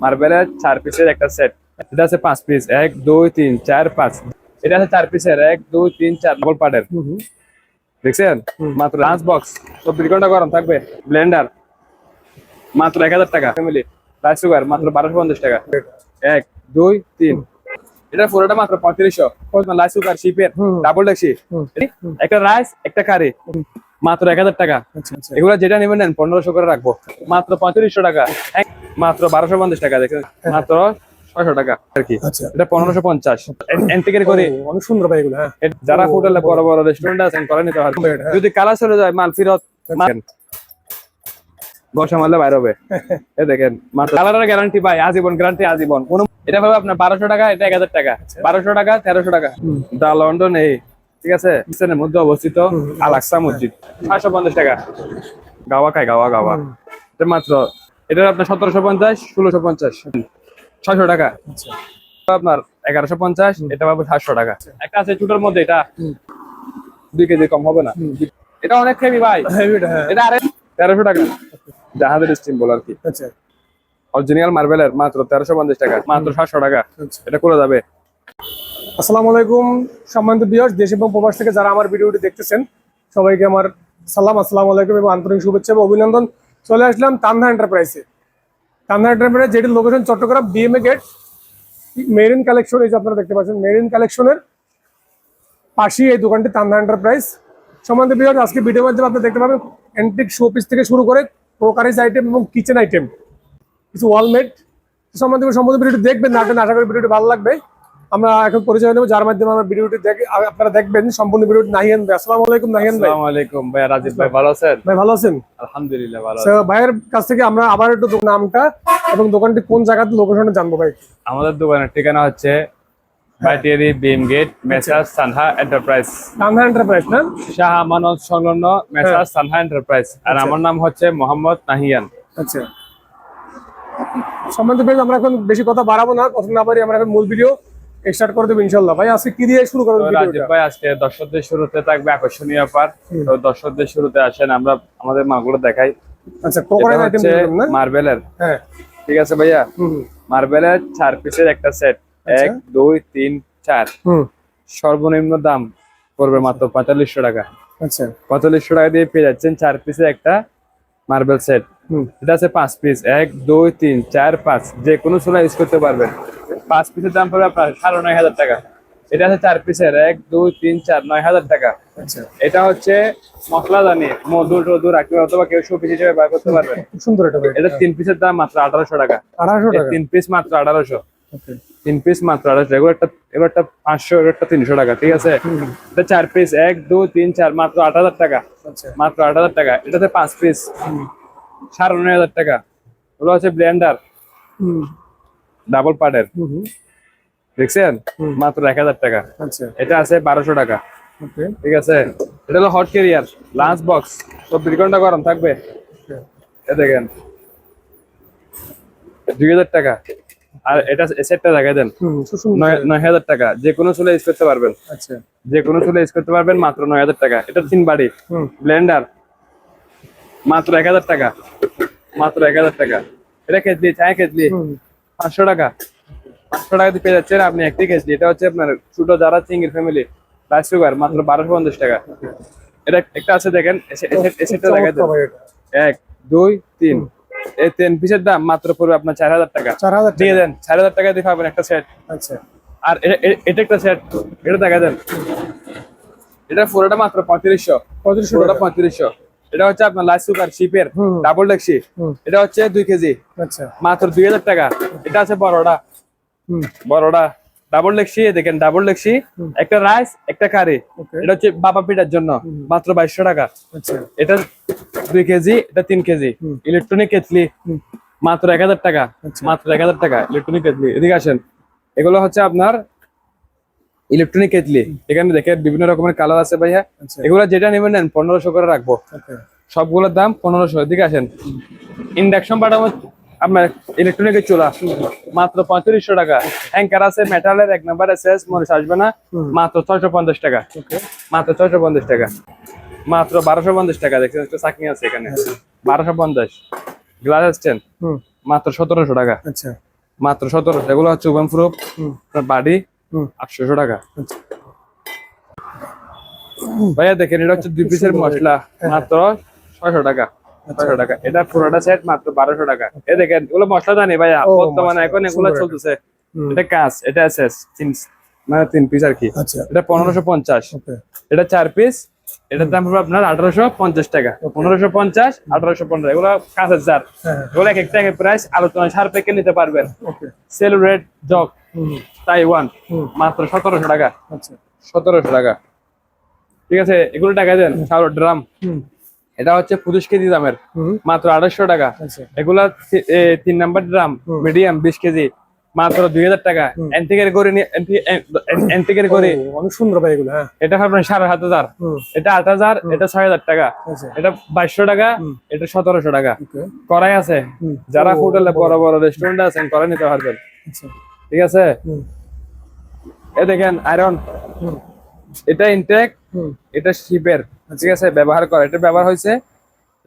মার্বেলের চার পিসের একটা সেট। এটা আছে পাঁচ পিস। এক দুই তিন চার পাঁচ। এটা আছে চার পিসের। এক দুই তিন চার। ডাবল পার্টের দেখছেন? মাত্র লাঞ্চ বক্স। চব্বিশ ঘণ্টা গরম থাকবে। ব্লেন্ডার। মাত্র এক হাজার টাকা। ফ্যামিলি রাইস সুগার মাত্র বারোশো পঞ্চাশ টাকা। এক দুই তিন। এটা পুরোটা মাত্র পঁয়ত্রিশশো। লাইস সুগার শিপের ডাবল ডেক্সি একটা রাইস একটা কারি মাত্র এক হাজার টাকা। আচ্ছা আচ্ছা। এগুলো যেটা নেবেন নেন পনেরোশো করে রাখব। মাত্র পঁয়ত্রিশশো টাকা। মাত্র বারোশো পঞ্চাশ টাকা দেখেন মাত্র ছয়শো টাকা আর কি। আচ্ছা। এটা পনেরোশো পঞ্চাশ। এন্টিকের করে। অনেক সুন্দর ভাই এগুলো হ্যাঁ। যারা হোটেলে বড় বড় রেস্টুরেন্ট আছেন করে নিতে পারবেন হ্যাঁ। যদি কালার চলে যায় মাল ফিরত বর্ষা মারলে বাইরে হবে। এ দেখেন কালারের গ্যারান্টি পাই আজীবন গ্যারান্টি আজীবন। কোন এটা পাবে আপনার বারোশো টাকা এটা এক হাজার টাকা। বারোশো টাকা তেরোশো টাকা। দা লন্ডন এই। ঠিক আছে? ইস্টার্নের মধ্যে অবস্থিত আল আকসা মসজিদ। ছয়শো পঞ্চাশ টাকা। গাওয়া খায় গাওয়া গাওয়া। এটা মাত্র। এটা আপনার সতেরোশো পঞ্চাশ ষোলোশো পঞ্চাশ। ছয়শো টাকা। আপনার এগারোশো পঞ্চাশ এটা পাবো সাতশো টাকা। একটা আছে চুটোর মধ্যে এটা দুই কেজি কম হবে না। এটা অনেক হেভি ভাই। হ্যাঁ। এটা আরে তেরোশো টাকা। জাহাজের স্টিম বল আর কি? আচ্ছা। অরিজিনাল মার্বেলের মাত্র তেরোশো পঞ্চাশ টাকা মাত্র সাতশো টাকা। আচ্ছা। এটা করে যাবে। আসসালামু আলাইকুম, সম্মানিত বিয়স দেশ এবং প্রবাস থেকে যারা আমার ভিডিওটি দেখতেছেন, সবাইকে আমার সালাম, আসসালামু আলাইকুম এবং আন্তরিক শুভেচ্ছা এবং অভিনন্দন। চলে আসলাম তান্দা এন্টারপ্রাইজে তান্দা এন্টারপ্রাইজ যেটির location Chattogram BMA gate marine collection এই যে আপনারা দেখতে পাচ্ছেন মেরিন কালেকশনের পাশেই এই দোকানটি তান্দা এন্টারপ্রাইজ সম্বন্ধে বিয়স আজকে ভিডিওর মাধ্যমে আপনি দেখতে পাবেন অ্যান্টিক শোপিস থেকে শুরু করে প্রকারিজ আইটেম এবং কিচেন আইটেম কিছু ওয়ালমেট সম্বন্ধে সম্বন্ধে ভিডিওটি দেখবেন, না আশা করি ভিডিওটি ভালো লাগবে। আমরা এখন পরিচয় নেব যার মাধ্যমে আমরা ভিডিওটি দেখ আপনারা দেখবেন সম্পূর্ণ ভিডিওটি নাহিয়ান ভাই। আসসালামু আলাইকুম নাহিয়ান ভাই। আসসালামু আলাইকুম ভাই রাজীব ভাই ভালো আছেন? ভাই ভালো আছেন? আলহামদুলিল্লাহ ভালো So, ভাইয়ের কাছ থেকে আমরা আবার একটু নামটা এবং দোকানটি কোন জায়গাতে লোকেশনে জানব ভাই আমাদের দোকানের ঠিকানা হচ্ছে বাইটিয়ারি বিম gate messrs Sanha enterprise. Tanda enterprise না? শাহ আমানত সংলগ্ন মেসার সানহা এন্টারপ্রাইজ। আর আমার নাম হচ্ছে মোহাম্মদ নাহিয়ান। আচ্ছা। সম্বন্ধে আমরা এখন বেশি কথা বাড়াবো না কথা না পারি আমরা এখন মূল ভিডিও স্টার্ট করে দেবো ভাই আজকে কি দিয়ে শুরু করব ভাই আজকে দর্শকদের শুরুতে থাকবে আকর্ষণীয় তো দর্শকদের শুরুতে আসেন আমরা আমাদের মালগুলো দেখাই। আচ্ছা এটা কোকোনাইট আইটেম না? মার্বেলের। হ্যাঁ। ঠিক আছে ভাইয়া? মার্বেলের চার পিসের একটা সেট। এক দুই তিন চার। হুম। সর্বনিম্ন দাম পড়বে মাত্র পঁয়তাল্লিশশো টাকা। আচ্ছা। পঁয়তাল্লিশশো টাকা দিয়ে পেয়ে যাচ্ছেন চার পিসের একটা মার্বেল সেট। এটা আছে পাঁচ পিস। এক দুই তিন চার পাঁচ। যে কোনো সোলা ইউজ করতে পারবেন। পাঁচ পিসের দাম পড়বে আপনার সাড়ে নয় হাজার টাকা। এটা আছে চার পিসের এক দুই তিন চার নয় হাজার টাকা। আচ্ছা। এটা হচ্ছে মশলাদানি মধু টধু রাখবে অথবা কেউ শোপিস হিসেবে ব্যবহার করতে পারবে। সুন্দর এটা তিন পিসের দাম মাত্র আঠারোশো টাকা। আঠারোশো টাকা? তিন পিস মাত্র আঠারোশো। তিন পিস মাত্র আঠারোশো। এগুলো একটা একটা পাঁচশো একটা তিনশো টাকা ঠিক আছে? এটা চার পিস এক দুই তিন চার মাত্র আট হাজার টাকা। আচ্ছা। মাত্র আট হাজার টাকা। এটাতে পাঁচ পিস সাড়ে নয় হাজার টাকা। ওগুলো হচ্ছে ব্লেন্ডার ডাবল পার্টের দেখছেন? মাত্র এক হাজার টাকা। আচ্ছা। এটা আছে বারোশো টাকা। ঠিক আছে? এটা হলো হট ক্যারিয়ার লাঞ্চ বক্স চব্বিশ ঘণ্টা গরম থাকবে? এ দেখেন। দুই হাজার টাকা। আর এটা সেটটা দেখাই দেন। নয় হাজার টাকা। যে কোনো চুলে ইউজ করতে পারবেন। আচ্ছা। যে কোনো চুলে ইউজ করতে পারবেন মাত্র নয় হাজার টাকা। এটা তিন বাড়ি। ব্লেন্ডার মাত্র এক হাজার টাকা। মাত্র এক হাজার টাকা। এটা কেটলি চায় কেটলি। পাঁচশো টাকা। পাঁচশো টাকা দিয়ে পেয়ে যাচ্ছেন আপনি একটি কেজি। এটা হচ্ছে আপনার ছোট যারা চিংড়ি ফ্যামিলি রাইস সুগার মাত্র বারোশো পঞ্চাশ টাকা। এটা একটা আছে দেখেন এসে- এসে- দেখা এক দুই তিন। এই তিন পিসের দাম মাত্র পড়বে আপনার চার হাজার টাকা। চার হাজার দিয়ে দেন চার হাজার টাকা দিয়ে পাবেন একটা সেট আচ্ছা। আর এটা একটা সেট এটা দেখা দেন। এটা পুরোটা মাত্র পঁয়ত্রিশশো। পঁয়ত্রিশশো পুরোটা পঁয়ত্রিশশো। এটা হচ্ছে আপনার লাইস সুগার শিপের ডাবল ডেক্সি এটা হচ্ছে দুই কেজি। আচ্ছা। মাত্র দুই হাজার টাকা। এটা আছে বড়টা বড়টা ডাবল লেক্সি দেখেন ডাবল লেক্সি একটা রাইস একটা কারি এটা হচ্ছে বাবা পিঠার জন্য। মাত্র বাইশশো টাকা। আচ্ছা। এটা দুই কেজি এটা তিন কেজি। Electronic kettle. মাত্র এক হাজার টাকা। আচ্ছা। মাত্র এক হাজার টাকা ইলেকট্রনিক কেটলি। এদিকে আসেন। এগুলো হচ্ছে আপনার ইলেকট্রনিক কেটলি এখানে দেখে বিভিন্ন রকমের কালার আছে ভাইয়া। আচ্ছা। এগুলো যেটা নেবেন নেন পনেরোশো করে রাখব। সবগুলোর দাম পনেরোশো। এদিকে আসেন। ইন্ডাকশন বাটামো আপনার ইলেকট্রনিকের চুলা মাত্র পঁয়ত্রিশশো টাকা। অ্যাঙ্কার আছে মেটালের এক নাম্বার এসএস মরিচ আসবে না। মাত্র ছয়শো পঞ্চাশ টাকা। মাত্র ছয়শো পঞ্চাশ টাকা। মাত্র বারোশো পঞ্চাশ টাকা। দেখছেন একটা চাকনি আছে এখানে। বারোশো পঞ্চাশ। গ্লাস স্ট্যান্ড মাত্র সতেরোশো টাকা। আচ্ছা। মাত্র সতেরোশো। এগুলো হচ্ছে ওভেন প্রুফ বাড়ি আটশোশো টাকা। আচ্ছা ভাইয়া দেখেন এটা হচ্ছে দুই পিসের মশলা। মাত্র ছয়শো টাকা। ছয়শো টাকা। এটা পুরোটা সেট মাত্র বারোশো টাকা। এ দেখেন এগুলো মশলা জানি ভাইয়া। বর্তমানে এখন এগুলো চলতেছে। এটা এটা এসএস তিন মানে তিন পিস আর কি। আচ্ছা। এটা পনেরোশো পঞ্চাশ। এটা চার পিস এটার দাম হবে আপনার আঠারোশো পঞ্চাশ টাকা। পনেরোশো পঞ্চাশ আঠারোশো পনেরো। এগুলো কাঁচের জার হ্যাঁ। এগুলো এক একটা প্রাইস আলোচনা সার পেকে নিতে পারবেন। Okay. Sale red jug Taiwan মাত্র সতেরোশো টাকা। আচ্ছা। সতেরোশো টাকা। ঠিক আছে এগুলো টাকা দেন সাউর ড্রাম। এটা হচ্ছে পঁচিশ কেজি দামের মাত্র আড়াইশো টাকা। আচ্ছা। এগুলা তিন নাম্বার ড্রাম মিডিয়াম বিশ কেজি মাত্র দুই হাজার টাকা। অ্যান্টিকের করে নিয়ে অ্যান্টিকের করে অনেক সুন্দর ভাই এগুলো হ্যাঁ। এটা আপনার সাড়ে সাত হাজার। এটা আট হাজার এটা ছয় হাজার টাকা। আচ্ছা। এটা বাইশশো টাকা এটা সতেরোশো টাকা। করাই আছে। যারা হোটেলে বড় বড় রেস্টুরেন্ট আছেন করে নিতে পারবেন। আচ্ছা। ঠিক আছে? এ দেখেন আয়রন এটা ইনটেক এটা শিপের ঠিক আছে? ব্যবহার করে। এটা ব্যবহার হয়েছে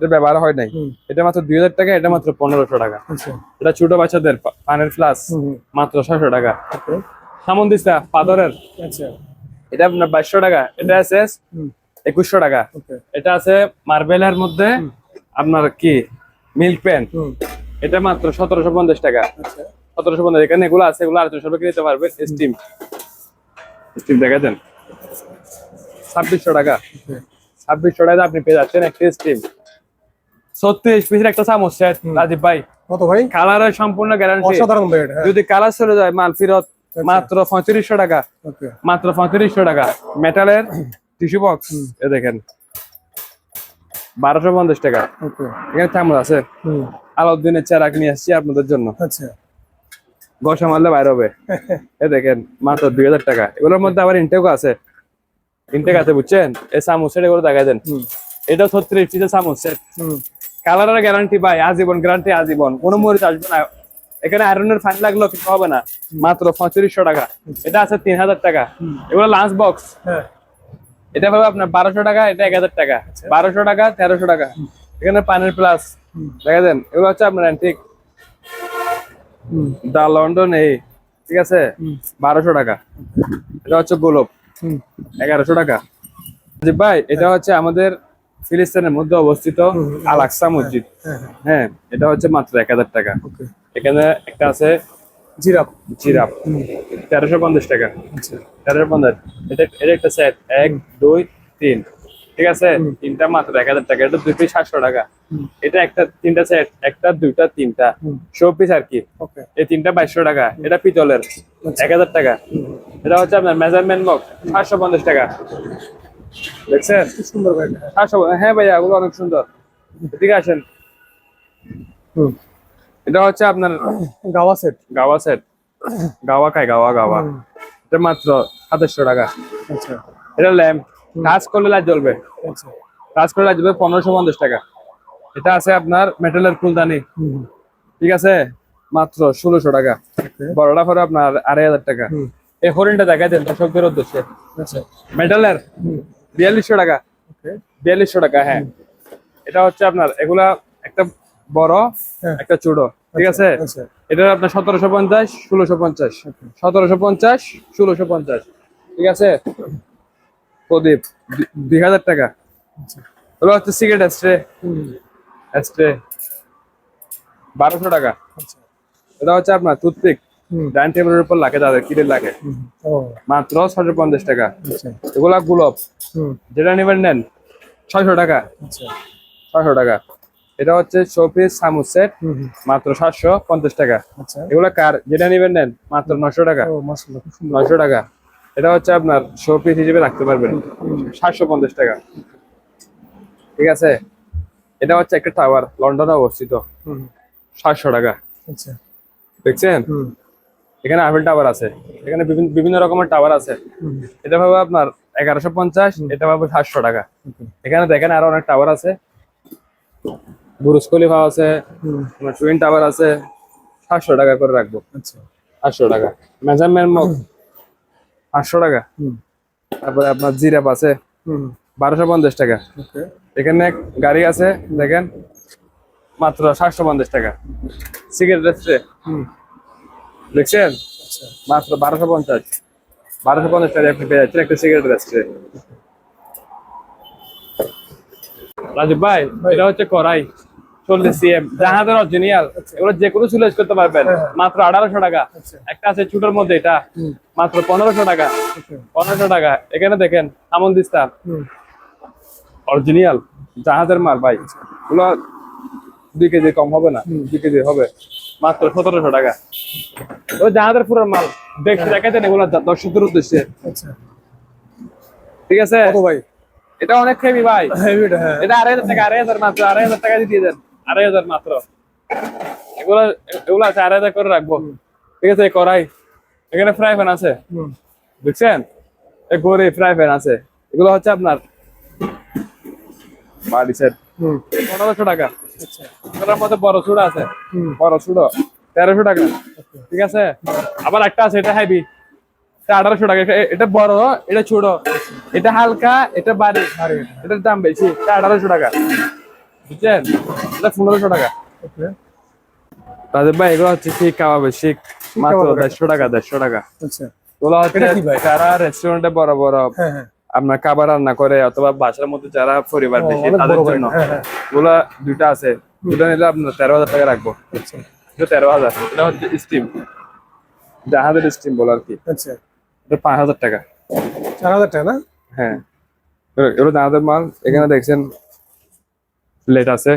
এটা ব্যবহার হয় নাই। এটা মাত্র দুই হাজার টাকা এটা মাত্র পনেরোশো টাকা। আচ্ছা। এটা ছোট বাচ্চাদের পানের ফ্লাস মাত্র ছয়শো টাকা। ওকে। সামন্দিস্তা পাথরের। আচ্ছা। এটা আপনার বাইশশো টাকা এটা আছে একুশশো টাকা। এটা আছে মার্বেলের মধ্যে আপনার কি? মিল্ক পেন হুম। এটা মাত্র সতেরোশো পঞ্চাশ টাকা। আচ্ছা। সতেরোশো পঞ্চাশ এখানে এগুলো আছে এগুলো আড়াইশো পারবেন স্টিম স্টিম দেখা দেন ছাব্বিশশো টাকা। ছাব্বিশশো টাকা আপনি পেয়ে যাচ্ছেন একটা স্টিম ছত্রিশ পিসের একটা চামচ সেট রাজীব ভাই। কত ভাই? কালারের সম্পূর্ণ গ্যারান্টি অসাধারণ ভাই যদি কালার চলে যায় মাল ফেরত মাত্র পঁয়ত্রিশশো টাকা। মাত্র পঁয়ত্রিশশো টাকা। মেটালের টিস্যু বক্স এ দেখেন। বারোশো পঞ্চাশ টাকা। এখানে চামচ আছে। আলাউদ্দিনের চেরাক নিয়ে আসছি আপনাদের জন্য। আচ্ছা। গসা মারলে বাইর হবে। এ দেখেন মাত্র দুই হাজার টাকা। এগুলোর মধ্যে আবার ইনটেকও আছে। ইনটেক আছে বুঝছেন? এই চামচ সেট এগুলো দেখা দেন। এটা ছত্রিশ পিসের চামচ সেট কালারের গ্যারান্টি পাই আজীবন গ্যারান্টি আজীবন। কোনো মরিচ আসবে না। এখানে আয়রনের ফাইন লাগলেও কিছু হবে না। মাত্র পঁয়ত্রিশশো টাকা। এটা আছে তিন হাজার টাকা। এগুলো লাঞ্চ বক্স হ্যাঁ। এটা পাবে আপনার বারোশো টাকা এটা এক হাজার টাকা। বারোশো টাকা তেরোশো টাকা। এখানে পানির প্লাস দেখা দেন। এগুলো হচ্ছে আপনার অ্যান্টিক দা লন্ডন এই ঠিক আছে? বারোশো টাকা। এটা হচ্ছে গোলপ। এগারোশো টাকা। জি ভাই এটা হচ্ছে আমাদের ফিলিস্তিনের মধ্যে অবস্থিত আল আকসা মসজিদ। হ্যাঁ হ্যাঁ। হ্যাঁ এটা হচ্ছে মাত্র এক হাজার টাকা। এখানে একটা আছে জিরাপ জিরাপ তেরোশো পঞ্চাশ টাকা। আচ্ছা। তেরোশো পঞ্চাশ। এটা এটা একটা সেট এক দুই তিন। ঠিক আছে? তিনটা মাত্র এক হাজার টাকা। এটা দুই পিস সাতশো টাকা। এটা একটা তিনটা সেট একটা দুইটা তিনটা। শো পিস আর কি। এই তিনটা বাইশশো টাকা। এটা পিতলের এক হাজার টাকা। এটা হচ্ছে আপনার মেজারমেন্ট বক্স সাতশো পঞ্চাশ টাকা। দেখছেন? সুন্দর ভাই সাতশো হ্যাঁ ভাইয়া ওগুলো অনেক সুন্দর। এদিকে আসেন। হুম। এটা হচ্ছে আপনার গাওয়া সেট গাওয়া সেট গাওয়া খায় গাওয়া গাওয়া। এটা মাত্র সাতাশশো টাকা। আচ্ছা। এটা ল্যাম্প কাজ করলে লাইট জ্বলবে। আচ্ছা। কাজ করলে লাইট জ্বলবে পনেরোশো পঞ্চাশ টাকা। এটা আছে আপনার মেটালের ফুলদানি। ঠিক আছে? মাত্র ষোলোশো টাকা। বড়টা পরে আপনার আড়াই হাজার টাকা। এই হরিণটা দেখাই দেন দর্শকদের উদ্দেশ্যে। আচ্ছা। মেটালের? বিয়াল্লিশশো টাকা। বিয়াল্লিশশো টাকা হ্যাঁ। এটা হচ্ছে আপনার এগুলা একটা বড় হ্যাঁ। একটা ছোট ঠিক আছে? আচ্ছা। এটা আপনার সতেরোশো পঞ্চাশ ষোলোশো পঞ্চাশ। সতেরোশো পঞ্চাশ ষোলোশো পঞ্চাশ। ঠিক আছে? প্রদীপ দুই হাজার টাকা। আচ্ছা। ওগুলো হচ্ছে সিগারেট হুম। স্ট্রে বারোশো টাকা। আচ্ছা। এটা হচ্ছে আপনার টুথপিক ডাইনিং টেবিলের উপর লাগে তাদের কিটের লাগে। মাত্র ছশো পঞ্চাশ টাকা। আচ্ছা। এগুলা গুলব। যেটা নেবেন নেন ছয়শো টাকা। আচ্ছা। ছয়শো টাকা। এটা হচ্ছে শোপিস সামুস সেট মাত্র সাতশো পঞ্চাশ টাকা। আচ্ছা। এগুলা কার? যেটা নেবেন নেন মাত্র নশো টাকা। নয়শো টাকা। এটা হচ্ছে আপনার শোপিস হিসেবে রাখতে পারবেন। সাতশো পঞ্চাশ টাকা। ঠিক আছে? এটা হচ্ছে একটা টাওয়ার লন্ডনে অবস্থিত। সাতশো টাকা। আচ্ছা। দেখছেন? এখানে আফেল টাওয়ার আছে। এখানে বিভিন্ন রকমের টাওয়ার আছে। এটা পাবে আপনার এগারোশো পঞ্চাশ এটা পাবে সাতশো টাকা। এখানে দেখেন আরও অনেক টাওয়ার আছে। বুরুজ খলিফা আছে। টুইন টাওয়ার আছে। সাতশো টাকা করে রাখব। আচ্ছা। সাতশো টাকা। মেজারমেন্ট আটশো টাকা। তারপরে আপনার জিরাপ আছে বারোশো পঞ্চাশ টাকা। এখানে এক গাড়ি আছে দেখেন মাত্র সাতশো পঞ্চাশ টাকা। সিগারেট হুম। দেখছেন? আচ্ছা। মাত্র বারোশো পঞ্চাশ। বারোশো পঞ্চাশ টাকা আপনি পেয়ে যাচ্ছেন একটা সিগারেট আসছে রাজীব ভাই। এটা হচ্ছে কড়াই। চল্লিশ সিএম জাহাজের অরিজিনাল এগুলো যে কোনো চুলেজ করতে পারবেন। মাত্র আঠারোশো টাকা। আচ্ছা। একটা আছে ছোটোর মধ্যে এটা মাত্র পনেরোশো টাকা। আচ্ছা। পনেরোশো টাকা। এখানে দেখেন আমন দিস্তা অরিজিনাল জাহাজের মাল ভাই। এগুলো দুই কেজি কম হবে না দুই কেজি হবে। মাত্র সতেরোশো টাকা। ও জাহাজের পুরো মাল। দেখতে দেখাতেন এগুলো দর্শকদের উদ্দেশ্যে। আচ্ছা। ঠিক আছে? ভাই? এটা অনেক হেভি ভাই। হ্যাঁ। এটা আড়াই হাজার টাকা আড়াই হাজার মাত্র আড়াই হাজার টাকা দিয়ে দেন আড়াই হাজার মাত্র। এগুলো এগুলো আছে আড়াই হাজার করে রাখব। ঠিক আছে করাই এখানে ফ্রাই প্যান আছে। এই গড়ে ফ্রাই প্যান আছে। এগুলো হচ্ছে আপনার বাড়ি সেট পনেরোশো টাকা। আচ্ছা। এগুলোর মধ্যে বড় চূড়া আছে। হুম। বড় চূড়ো। তেরোশো টাকা। ঠিক আছে? আবার একটা আছে এটা হেভি এটা আঠারোশো টাকা। এটা- এটা বড় এটা ছোট এটা হালকা এটা বাড়ি। এটার দাম বেশি। এটা আঠারোশো টাকা। বুঝছেন এটা পনেরোশো টাকা। রাজীব ভাই এগুলো হচ্ছে শিখ কাবাবে শিখ মাত্র দেড়শো টাকা দেড়শো টাকা। আচ্ছা। হচ্ছে? যারা রেস্টুরেন্টে বড় বড় হ্যাঁ হ্যাঁ। আপনার খাবার রান্না করে অথবা বাসার মধ্যে যারা পরিবার বেশি তাদের জন্য হ্যাঁ হ্যাঁ। দুইটা আছে। দুটা নিলে আপনার তেরো হাজার টাকা রাখব। আচ্ছা। তেরো হাজার। এটা হচ্ছে স্টিম জাহাজের স্টিম বলে আর কি। আচ্ছা। এটা পাঁচ হাজার টাকা। চার হাজার টাকা না? হ্যাঁ। এগুলো জাহাজের মাল। এখানে দেখছেন প্লেট আছে।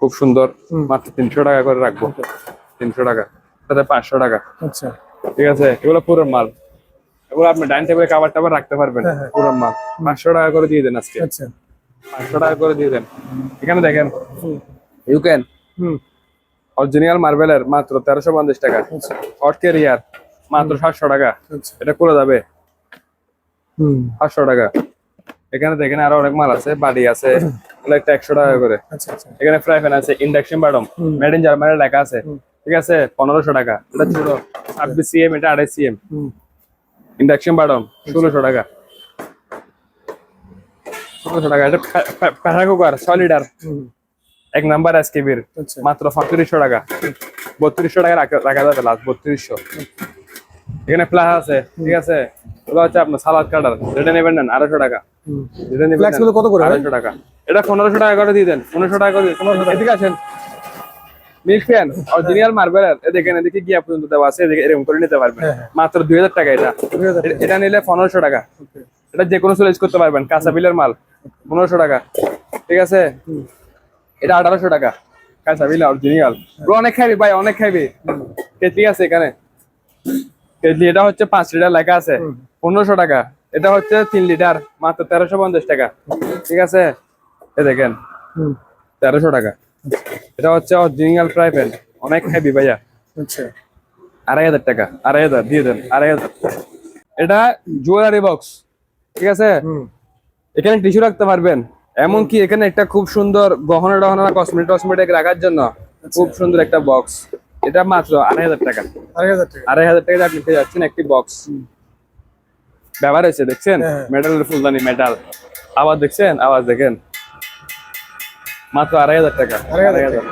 খুব সুন্দর। মাত্র তিনশো টাকা করে রাখব। তিনশো টাকা। তাতে পাঁচশো টাকা। আচ্ছা। ঠিক আছে? এগুলো পুরো মাল। এগুলো আপনি ডাইনিং টেবিলে খাবার টাবার রাখতে পারবেন। হ্যাঁ, হ্যাঁ। পুরো মাল। পাঁচশো টাকা করে দিয়ে দেন আজকে। আচ্ছা। পাঁচশো টাকা করে দিয়ে দেন। এখানে দেখেন। You can hmm. অরিজিনাল মার্বেলের মাত্র তেরোশো পঞ্চাশ টাকা। আচ্ছা। হট কেরিয়ার মাত্র সাতশো টাকা। আচ্ছা। এটা করে যাবে। হুম। সাতশো টাকা। এখানে দেখেন আরও অনেক মাল আছে। বাড়ি আছে। একটা একশো টাকা করে। আচ্ছা আচ্ছা। এখানে ফ্রাই প্যান আছে ইন্ডাকশন বাটম। মেড ইন জার্মানির লেখা আছে। ঠিক আছে? পনেরোশো টাকা। এটা ছোট ছাব্বিশ সিএম এটা আড়াই সিএম ইন্ডাকশন বাটম ষোলোশো টাকা। ষোলোশো টাকা। এটা প্রেসার কুকার ছয় লিটার এক নাম্বার এসকেবির আচ্ছা। মাত্র পঁয়ত্রিশশো টাকা। বত্রিশশো টাকা রাখা রাখা যাবে লাস্ট বত্রিশশো। এখানে প্লাস আছে ঠিক আছে? ওগুলো হচ্ছে আপনার সালাদ কাটার। যেটা নেবেন নেন আড়াইশো টাকা। গুলো কত করে? আড়াইশো টাকা। এটা পনেরোশো টাকা করে দিয়ে দেন। পনেরোশো টাকা করে এদিকে আসেন। মিল্ক ফ্যান অরিজিনাল মার্বেলের দেখেন এদিকে গিয়া পর্যন্ত দেওয়া আছে। এদিকে এরকম করে নিতে পারবেন। হ্যাঁ, হ্যাঁ। মাত্র দুই হাজার টাকা এটা। এটা নিলে পনেরোশো টাকা। এটা যে কোনো চুলেজ করতে পারবেন। কাঁচা বিলের মাল। পনেরোশো টাকা। ঠিক আছে? এটা আঠারোশো টাকা। কাঁচা বিল অরিজিনাল অনেক খাইবি ভাই অনেক খাইবি। কেটলি আছে এখানে। কেটলি এটা হচ্ছে পাঁচ লিটার লেখা আছে। পনেরোশো টাকা। এটা হচ্ছে তিন লিটার মাত্র তেরোশো পঞ্চাশ টাকা। ঠিক আছে? এ দেখেন তেরোশো টাকা। এটা হচ্ছে অরিজিনাল ফ্রাই প্যান অনেক হেভি ভাইয়া। আচ্ছা। আড়াই হাজার টাকা আড়াই হাজার দিয়ে দেন আড়াই হাজার। এটা জুয়েলারি বক্স ঠিক আছে? এখানে টিস্যু রাখতে পারবেন। এমনকি এখানে একটা খুব সুন্দর গহনা টহনা কসমেটিক টসমেটিক রাখার জন্য খুব সুন্দর একটা বক্স এটা মাত্র আড়াই হাজার টাকা। আড়াই হাজার টাকা। আড়াই হাজার টাকা আপনি পেয়ে যাচ্ছেন একটি বক্স ব্যবহার হয়েছে দেখছেন? হ্যাঁ। মেটালের ফুলদানি মেটাল আবার দেখছেন? আওয়াজ দেখেন। মাত্র আড়াই হাজার টাকা। আড়াই হাজার